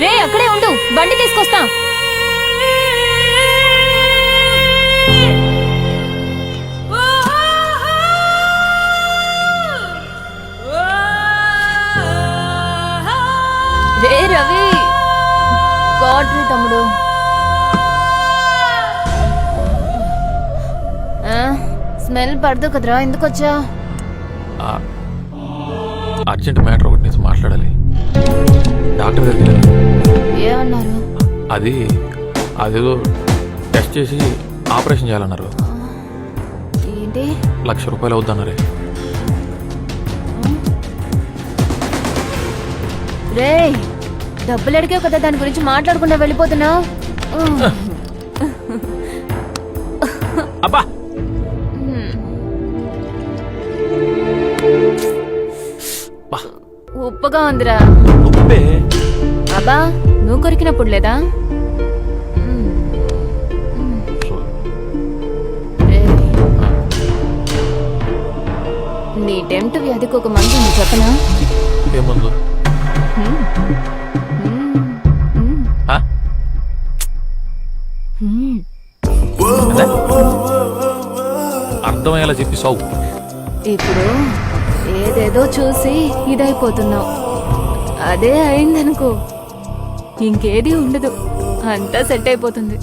రే అక్కడే ఉండు. బండి తీసుకొస్తా. రే రవి. గాడ్ తమ్ముడు. స్మెల్ పడదు కదరా ఎందుకు వచ్చా అర్జెంట్ మ్యాటర్ ఒకటి నుంచి మాట్లాడాలి. డాక్టర్ వెళ్ళాను. ఏమన్నారు? అది అదేదో టెస్ట్ చేసి ఆపరేషన్ చేయాలన్నారు. ఏంటి? లక్ష రూపాయలు అవుద్దన్నారే. రే డబ్బులు అడిగావు కదా దాని గురించి మాట్లాడకుండా వెళ్ళిపోతున్నావు? అబ్బా! ఉప్పగా ఉందిరా. ఉప్పే అబ్బా నువ్వు కొరికినప్పుడు లేదా? నీ టెంప్ట్ వ్యాధికి ఒక మందు ఉంది చెప్పనా? అర్థమయ్యేలా చెప్పి సావు. ఇప్పుడు ఏదో చూసి ఇదైపోతున్నావు. అదే అయిందనుకో. ఇంకేది ఉండదు. అంతా సెట్ అయిపోతుంది.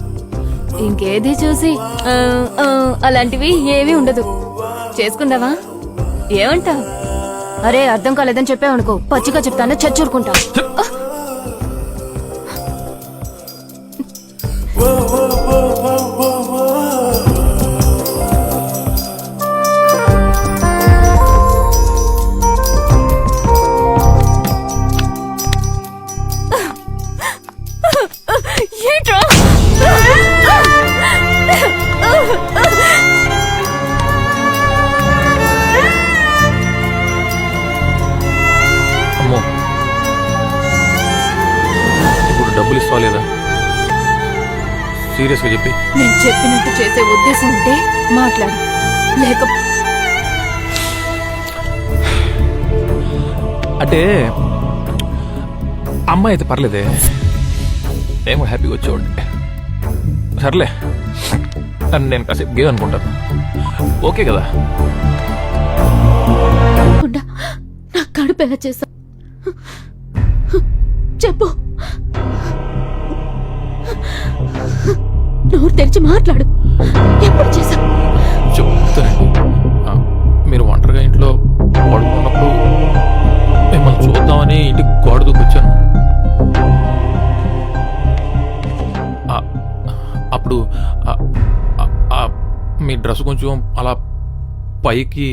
ఇంకేది చూసి ఆ, ఆ, అలాంటివి ఏమీ ఉండదు. చేసుకుందావా? ఏమంటా అరే అర్థం కాలేదని చెప్పావనుకో పచ్చిగా చెప్తాను చచ్చూరుకుంటా డబ్బులు ఇస్తావా లేదా? సీరియస్గా చెప్పి. నేను చెప్పినట్టు చేసే ఉద్దేశం ఉంటే మాట్లాడు. లేక అంటే అమ్మాయి అయితే పర్లేదే. ఏమో హ్యాపీగా వచ్చేవాడిని. సర్లే. అని నేను కాసేపు గేమ్ అనుకుంటాను. ఓకే కదా? నా కడుపు ఎలా చేసా నోరు తెరిచి మాట్లాడు. ఎప్పుడు చేశా చెప్తానండి. మీరు ఒంటరిగా ఇంట్లో పడుకున్నప్పుడు మిమ్మల్ని చూద్దామని ఇంటికి గోడ దూకొచ్చాను. అప్పుడు మీ డ్రెస్ కొంచెం అలా పైకి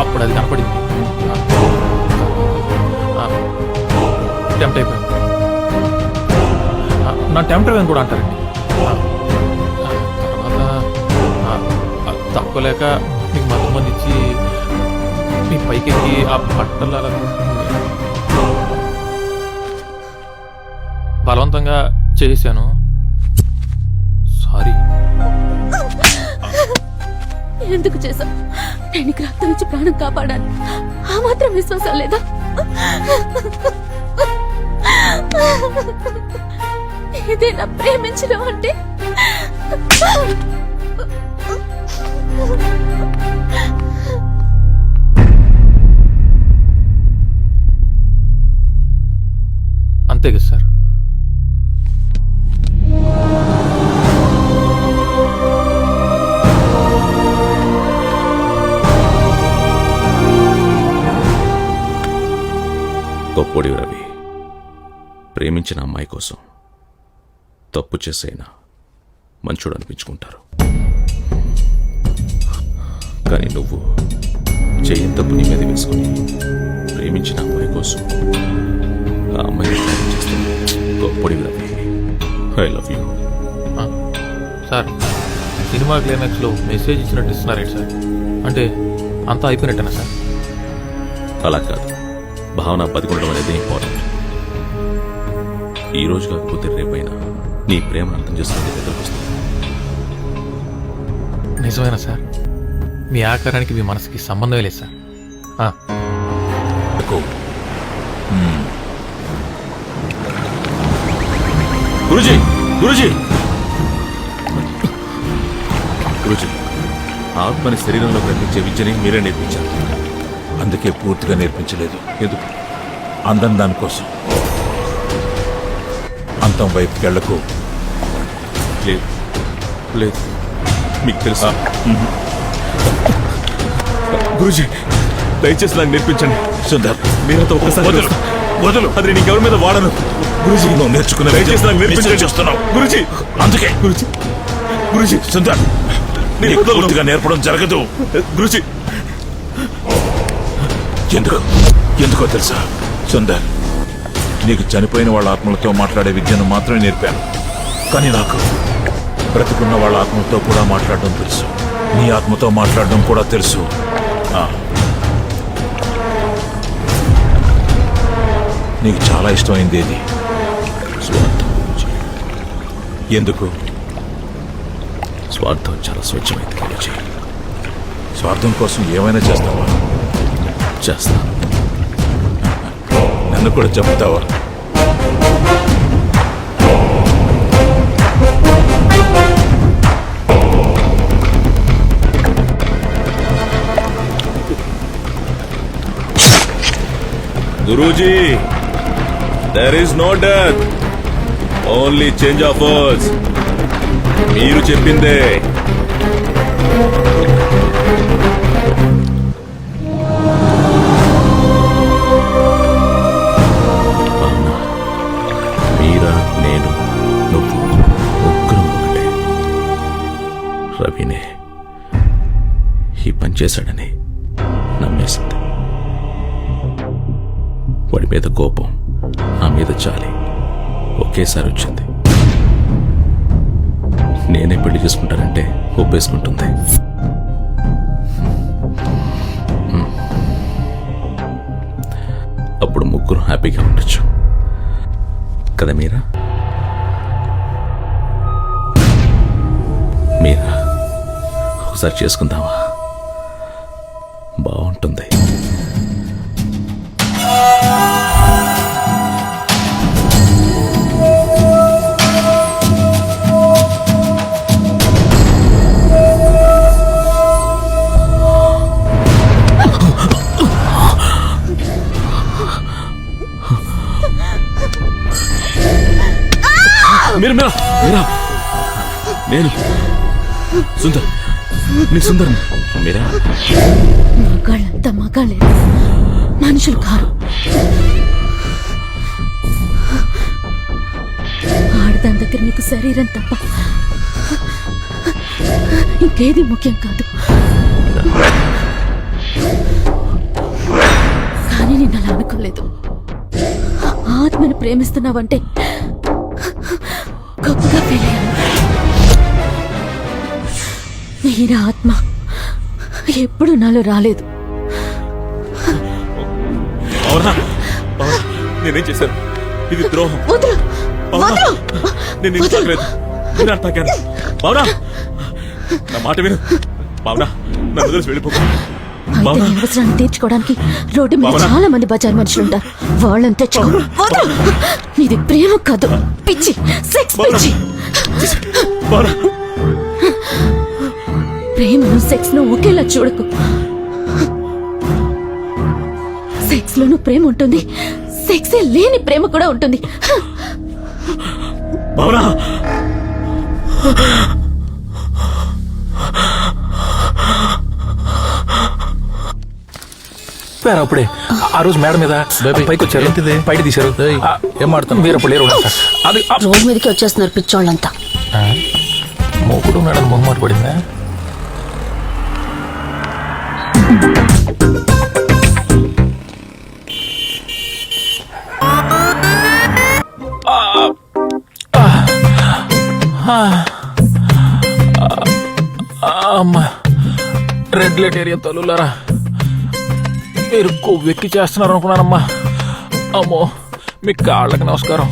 అప్పుడు అది కనపడింది. టెంప్ట్ అయిపోయింది. నా టెంప్టర్ అని కూడా అంటారండి. తర్వాత తక్కువలేక మీకు మత్తు మంది ఇచ్చి మీ పైకి ఎక్కి ఆ బట్టలు అలా బలవంతంగా చేశాను సారీ. ఎందుకు చేసా నేను రక్తం ఇచ్చి ప్రాణం కాపాడాను ఆ మాత్రం విశ్వాసం లేదా? ఇదే నా ప్రేమించడం అంటే అంతే కదా సార్? గొప్పోడి రవి ప్రేమించిన అమ్మాయి కోసం. తప్పు చేసైనా మంచోడు అనిపించుకుంటారు. కానీ నువ్వు చెయ్యి తప్పు నీ మీద వేసుకుని ప్రేమించిన అమ్మాయి కోసం ఆ అమ్మాయిని త్యాగం చేస్తావు గొప్పడి Ravi I love you. Sir cinema క్లైమాక్స్లో మెసేజ్ ఇచ్చినట్టు ఇస్తున్నారేంటి సార్? అంటే అంతా అయిపోయినట్టేనా సార్? అలా కాదు. భావన బతికుండడం అనేది ఇంపార్టెంట్ ఈ రోజు కాకపోతే రేపైనా నీ ప్రేమను అర్థం చేసుకునే దగ్గరకు వస్తుంది. నిజమేనా సార్? మీ ఆకారానికి మీ మనసుకి సంబంధమే లేదు సార్. ఆ. గురుజీ గురుజీ. గురుజీ ఆత్మని శరీరంలో కనిపించే విద్యని మీరే నేర్పించారు. అందుకే పూర్తిగా నేర్పించలేదు. ఎందుకు? అందం దానికోసం. అంతం వైపుకి వెళ్ళకు లేదు. లేదు. మీకు తెలుసా. గురుజీ దయచేసి నాకు నేర్పించండి. సుందర్ మీరంతా ఒక్కసారి వదలు. వదలు. అది నేను ఎవరి మీద వాడను. గురుజీ నువ్వు నేర్చుకున్న దయచేసి నాకు నేర్పించండి. చేస్తున్నావు. గురుజీ. అందుకే. గురుజీ. గురుజీ. సుందర్ నేను నీకు. పూర్తిగా నేర్పడం జరగదు. గురుజీ. ఎందుకు? ఎందుకో తెలుసా? సుందర్ నీకు చనిపోయిన వాళ్ళ ఆత్మలతో మాట్లాడే విద్యను మాత్రమే నేర్పాను. కానీ నాకు బ్రతికున్న వాళ్ళ ఆత్మలతో కూడా మాట్లాడడం తెలుసు. నీ ఆత్మతో మాట్లాడడం కూడా తెలుసు. నీకు చాలా ఇష్టమైంది ఏది. ఎందుకు? స్వార్థం చాలా స్వచ్ఛమైంది స్వార్థం కోసం ఏమైనా చేస్తావా? చేస్తా నన్ను కూడా చెప్తావా? Guruji there is no death only change of words మీరు చెప్పిందే. నేను నువ్వు ముగ్గురం ఒకటే. రవినే ఈ పని చేశాడని నమ్మేసింది. వాడి మీద కోపం నా మీద చాలి ఒకేసారి వచ్చింది. నేనే పెళ్ళి చేసుకుంటానంటే ఒప్పేసుకుంటుంది. అప్పుడు ముగ్గురు హ్యాపీగా ఉండొచ్చు. కదా మీరా? ఇంకొకసారి చేసుకుందామా? బాగుంటుంది. మీరు మీరా మీరా నేను సుందర్. నీ సుందర్. మీరా? మగాళ్ళంతా మగాళ్ళే. మనుషులు కారు. ఆడదాని దగ్గర నీకు శరీరం తప్ప ఇంకేది ముఖ్యం కాదు. కానీ నేను అలా అనుకోలేదు. ఆత్మను ప్రేమిస్తున్నావంటే గొప్పగా ఫీల్ మీరా ఆత్మ ఎప్పుడు నాలో రాలేదు. అవునా అవునా? నేనేం చేశాను? ఇది ద్రోహం. నేను నిన్ను నేను నా మాట విను. వదిలేసి వెళ్ళిపోకు అవసరాన్ని తీర్చుకోవడానికి రోడ్డు మీద? చాలా మంది బజార్ మనుషులు ఉంటారు వాళ్ళని తెచ్చుకో. నీది ప్రేమ కాదు. పిచ్చి. సెక్స్? పిచ్చి. ప్రేమను సెక్స్ను ఒకేలా చూడకు. సెక్స్ లోను ప్రేమ ఉంటుంది. సెక్స్ లేని ప్రేమ కూడా ఉంటుంది. సార్ అప్పుడే. ఆ రోజు మేడం మీద పైకి వచ్చారు బయట తీశారు ఏం మాడుతాను మీరు అప్పుడు లేరు అది ఆ- రోడ్ మీదకి వచ్చేస్తున్నారు పిచ్చోళ్ళంతా. ఆ? మూకుడు మేడం మొహమాట పడిందా? అమ్మా రెడ్ లైట్ ఏరియా తల్లులారా మీరు కొవ్వెక్కి చేస్తున్నారు అనుకున్నానమ్మా అమ్మో మీ కాళ్ళకి నమస్కారం.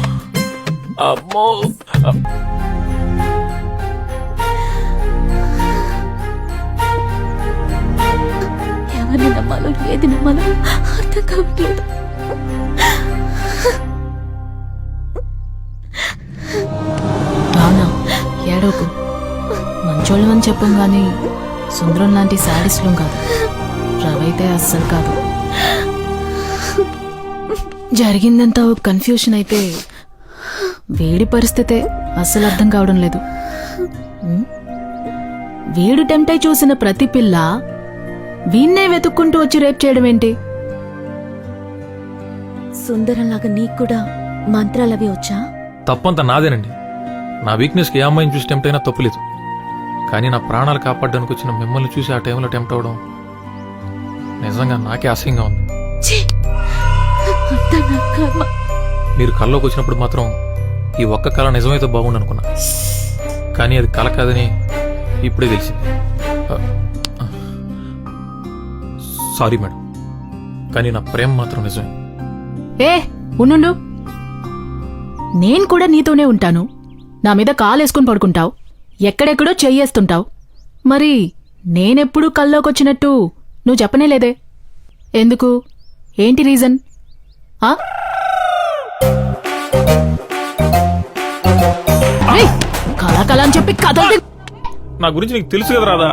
అమ్మో. నమ్మాలో ఏది నమ్మాలో అర్థం కావట్లేదు. ఏడోకు మంచోళ్ళమని చెప్పం గాని సుందరం లాంటి శాడిస్లం కాదు. రవైతే అస్సలు కాదు. జరిగిందంతా ఒక కన్ఫ్యూషన్ అయితే వేడి పరిస్థితే అస్సలు అర్థం కావడం లేదు? వీడు టెంప్టై చూసిన ప్రతి పిల్ల వీణ్ణే వెతుక్కుంటూ వచ్చి రేప్ చేయడం ఏంటి? సుందరంలాగా నీకు కూడా మంత్రాలవి వచ్చా? తప్పంతా నాదేనండి. నా వీక్నెస్కి ఏ అమ్మాయిని చూసి టెంప్ట్ అయినా తప్పులేదు కానీ నా ప్రాణాలు కాపాడడానికి వచ్చిన మిమ్మల్ని చూసి ఆ టైంలో టెంప్ట్ అవడం నిజంగా నాకే అసహ్యంగా ఉంది. మీరు కల్లోకి వచ్చినప్పుడు మాత్రం ఈ ఒక్క కళ నిజమైతే బాగుండు అనుకున్నా. కానీ అది కళ కాదని ఇప్పుడే తెలిసింది. Sorry madam. కానీ నా ప్రేమ మాత్రం నిజమే. ఏ ఉండు నేను కూడా నీతోనే ఉంటాను. నా మీద కాలేసుకుని పడుకుంటావు. ఎక్కడెక్కడో చెయ్యేస్తుంటావు మరి నేనెప్పుడూ కల్లోకొచ్చినట్టు నువ్వు చెప్పనే లేదే. ఎందుకు? ఏంటి రీజన్? ఆ? ఏయ్, కళ అని చెప్పి కథ నా గురించి నీకు తెలుసు కదా రాదా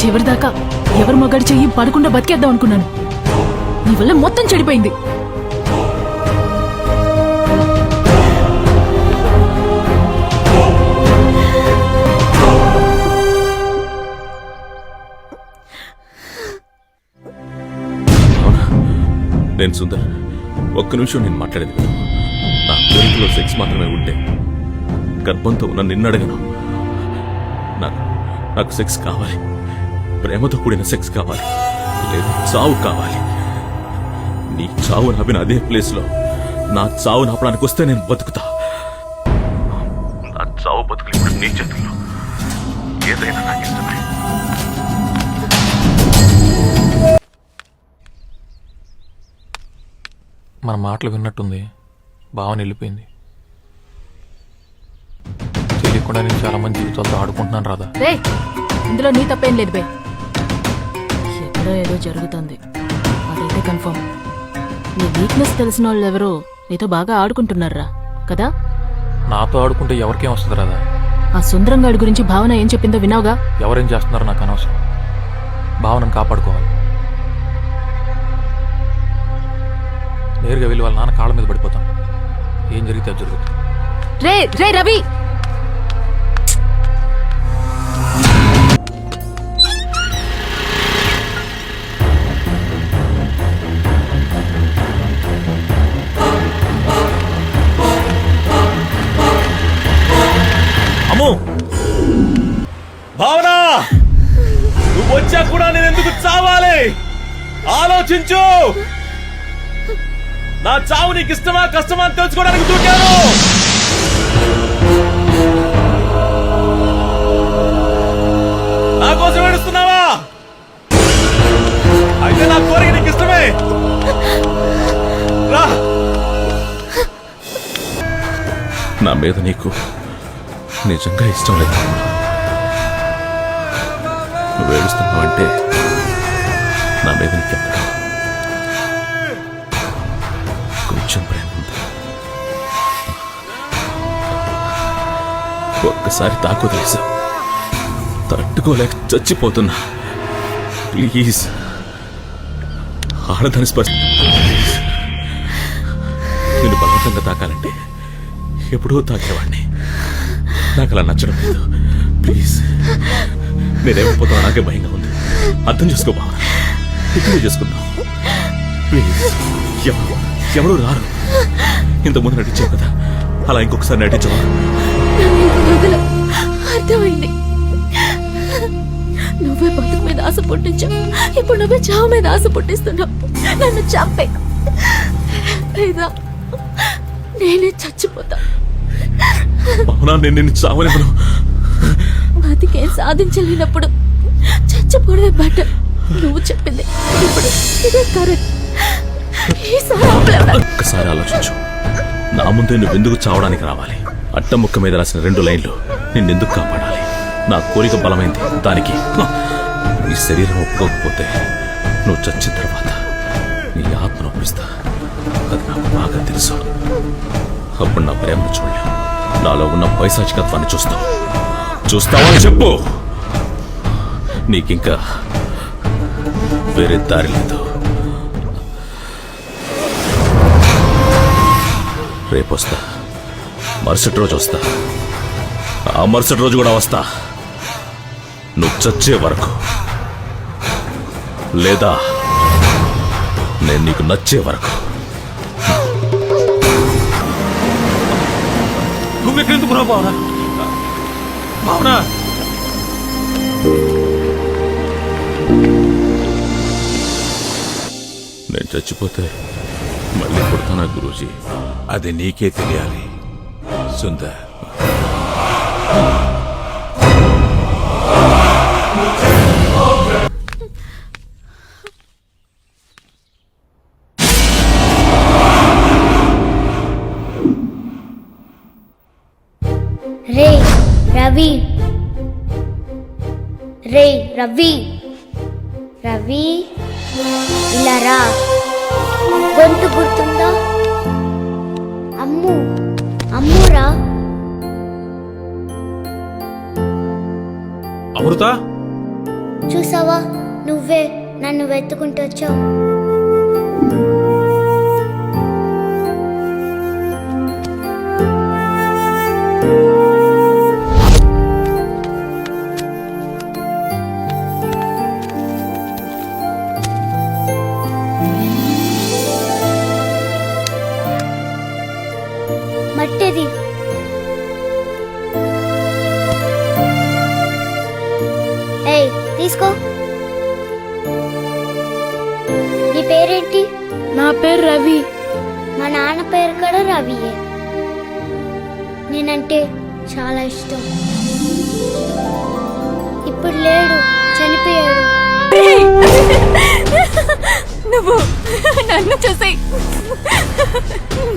చివరిదాకా ఎవరు మగాడి చెయ్యి పడకుండా బతికేద్దాం అనుకున్నాను. నీ వల్ల మొత్తం చెడిపోయింది. అవునా? నేను సుందర్. ఒక్క నిమిషం నేను మాట్లాడేది నా కోరికలో సెక్స్ మాత్రమే ఉంటే గర్భంతో ఉన్న నిన్నడగను నాకు నాకు సెక్స్ కావాలి. ప్రేమతో కూడిన సెక్స్ కావాలి. లేదా చావు కావాలి. నీ చావు నాపిన అదే ప్లేస్లో నా చావు నాపడానికి వస్తే నేను బతుకుతా. నా చావు బతుకులు ఇప్పుడు నీ చేతుల్లో. ఏదైనా నాకు ఇష్టమే. మన మాటలు విన్నట్టుంది. భావన వెళ్ళిపోయింది. తెలియకుండా నేను చాలా మంది జీవితాలతో ఆడుకుంటున్నాను రాదా రే ఇందులో నీ తప్పేం లేదు బే. ఎక్కడో ఏదో జరుగుతుంది. అదైతే కన్ఫర్మ్. నీ వీక్నెస్ తెలిసిన వాళ్ళు ఎవరో నీతో బాగా ఆడుకుంటున్నారా కదా? నాతో ఆడుకుంటే ఎవరికేం వస్తుంది రాదా ఆ సుందరంగాడి గురించి భావన ఏం చెప్పిందో విన్నావుగా? ఎవరేం చేస్తున్నారో నాకు అనవసరం. భావనను కాపాడుకోవాలి. నేరుగా వెళ్ళి వాళ్ళ నాన్న కాళ్ళ మీద పడిపోతాను ఏం జరిగితే అది జరుగుతుంది. రే రే రవి! చూపించు నా చావు నీకు ఇష్టమా కష్టమా అని తెలుసుకోవడానికి దూకాను. నా కోసం ఏడుస్తున్నావా? అయితే నా కోరిక నీకు ఇష్టమే. రా. నా మీద నీకు నిజంగా ఇష్టం లేదు. నువ్వు ఏడుస్తున్నావు అంటే నా మీద నీకు కొంచెం ఒక్కసారి తాకు తెలుసు. తట్టుకోలేక చచ్చిపోతున్నా. ప్లీజ్. ఆడదాని స్పర్శ ప్లీజ్. బలవంతంగా తాకాలంటే ఎప్పుడో తాకేవాడిని. నాకు అలా నచ్చడం లేదు. ప్లీజ్. నేనేమైపోతావు నాకే భయంగా ఉంది. అర్థం చేసుకో బావ. ఇక్కడే చేసుకుందాం. ప్లీజ్. ఎవరు? ఎవరు రారు? ఇంతకుముందు నటించావు కదా. అలా ఇంకొకసారి నటించవా అర్థమైంది. నువ్వే బతుకు మీద ఆశ పుట్టించావు. ఇప్పుడు నువ్వే చావు మీద ఆశ పుట్టిస్తున్నావు. నన్ను చంపే. లేదా నేనే చచ్చిపోతా. అవునా నేను నిన్ను చావలేను. బతికేం సాధించలేనప్పుడు చచ్చిపోవడమే బెటర్ నువ్వు చెప్పింది ఇప్పుడు. ఇదే కరెక్ట్. ఒక్కసారి ఆలోచించు. నా ముందే నువ్వెందుకు చావడానికి రావాలి? అట్టముక్క మీద రాసిన రెండు లైన్లు నిన్నెందుకు కాపాడాలి? నా కోరిక బలమైంది. దానికి నీ శరీరం ఒప్పుకోకపోతే నువ్వు చచ్చిన తర్వాత నీ ఆత్మను ఒప్పిస్తా. అది నాకు బాగా తెలుసు. అప్పుడు నా ప్రేమను చూడలేవు నాలో ఉన్న పైశాచికత్వాన్ని చూస్తావు చూస్తావా చెప్పు. నీకింకా వేరే దారి లేదు. రేపొస్తా. మరుసటి రోజు వస్తా. ఆ మరుసటి రోజు కూడా వస్తా. నువ్వు చచ్చే వరకు. లేదా నేను నీకు నచ్చే వరకు. నువ్వెక్కడెందుకు రావు భావన? భావన! నేను చచ్చిపోతే మళ్ళీ పుడతానా గురూజీ? అది నీకే తెలియాలి. సుందర్ రే రవి. రే రవి. రవి ఇలా రా. గొంతు గుర్తుందా? అమ్ము. అమ్మురా అమృత? చూసావా? నువ్వే నన్ను వెతుకుంటూ వచ్చావు. తీసుకో. నీ పేరేంటి? నా పేరు రవి. మా నాన్న పేరు కూడా రవియే. నేనంటే చాలా ఇష్టం. ఇప్పుడు లేడు చనిపోయాడు. నువ్వు నన్ను చూసి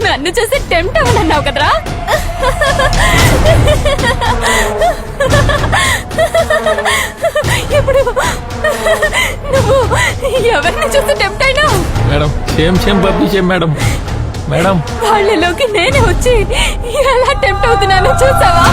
నన్ను చూసి టెంప్ట్ అవ్వనన్నావు కదరా? ఇప్పుడు నువ్వు ఎవరిని చూసి టెంప్ట్ అయినావు? Madam same same same madam. Madam. వాళ్ళలోకి నేనే వచ్చి ఎలా టెంప్ట్ అవుతున్నానో చూసావా?